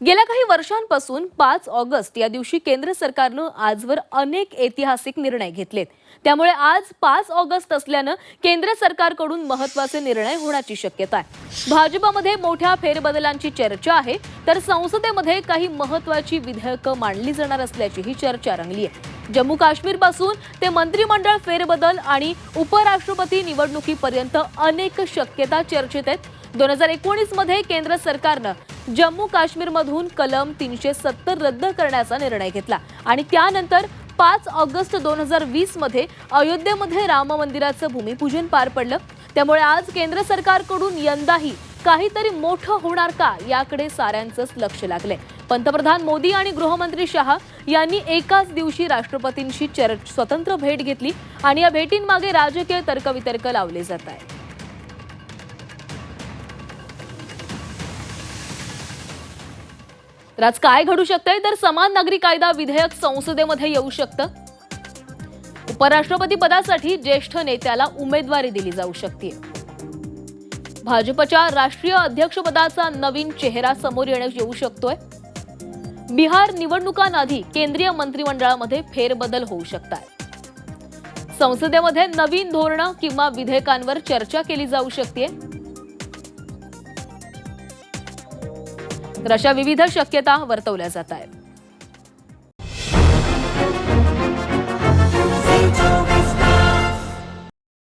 गेल्या काही वर्षांपासून पाच ऑगस्ट या दिवशी केंद्र सरकारनं आजवर अनेक ऐतिहासिक निर्णय घेतलेत. त्यामुळे आज पाच ऑगस्ट असल्यानं केंद्र सरकारकडून महत्त्वाचे निर्णय होण्याची शक्यता आहे. भाजपामध्ये मोठ्या फेरबदलांची चर्चा आहे तर संसदेमध्ये काही महत्वाची विधेयकं मांडली जाणार असल्याचीही चर्चा रंगली आहे. जम्मू काश्मीरपासून ते मंत्रिमंडळ फेरबदल आणि उपराष्ट्रपती निवडणुकीपर्यंत अनेक शक्यता चर्चेत आहेत. दोन हजार एकोणीसमध्ये केंद्र सरकारनं जम्मू काश्मीरमधून कलम तीनशे सत्तर रद्द करण्याचा निर्णय घेतला. आणि त्यानंतर पाच ऑगस्ट दोन हजार वीसमध्ये अयोध्येमध्ये राम मंदिराचं भूमिपूजन पार पडलं. त्यामुळे आज केंद्र सरकारकडून यंदाही काहीतरी मोठं होणार का याकडे साऱ्यांचंच लक्ष लागले पंतप्रधान मोदी आणि गृहमंत्री शहा यांनी एकाच दिवशी राष्ट्रपतींशी चर स्वतंत्र भेट घेतली. आणि या भेटींमागे राजकीय तर्कवितर्क लावले जात आहे तर आज काय घडू शकतंय? तर समान नागरी कायदा विधेयक संसदेमध्ये येऊ शकतं. उपराष्ट्रपती पदासाठी ज्येष्ठ नेत्याला उमेदवारी दिली जाऊ शकते. भाजपच्या राष्ट्रीय अध्यक्षपदाचा नवीन चेहरा समोर येण्यास येऊ शकतोय. बिहार निवडणुकांआधी केंद्रीय मंत्रिमंडळामध्ये फेरबदल होऊ शकतात संसदेमध्ये नवीन धोरणं किंवा विधेयकांवर चर्चा केली जाऊ शकते. तर अशा विविध शक्यता वर्तवल्या जात आहेत.